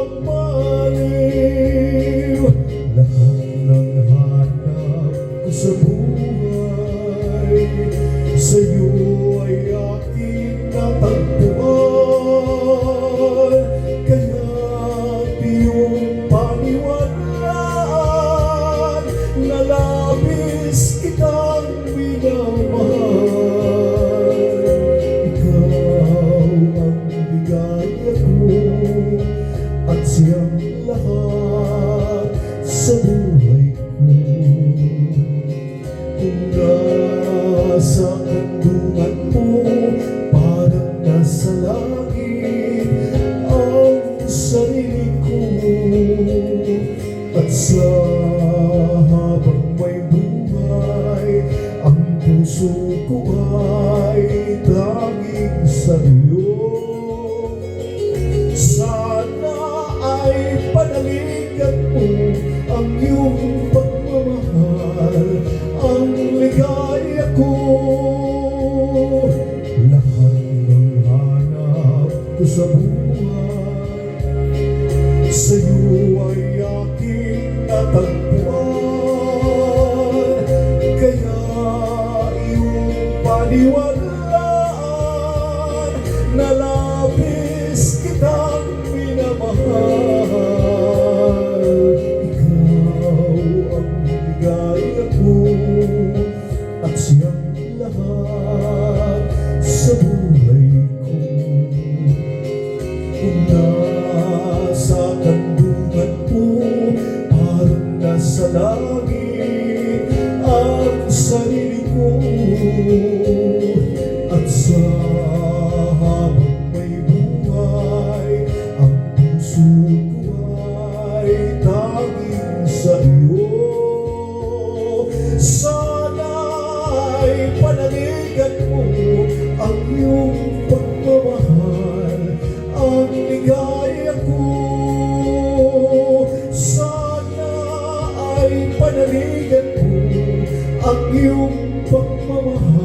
pagmaliw Lahat ng hanap sa buhay Sa'yo ay aking lahat sa buhay ko kung nasaan doon sa buhay Sa'yo ay aking natagpuan. Kaya iyong paniwalaan na ang iyong pagmamahal ang ligaya ko sana ay panaligan mo ang iyong pagmamahal.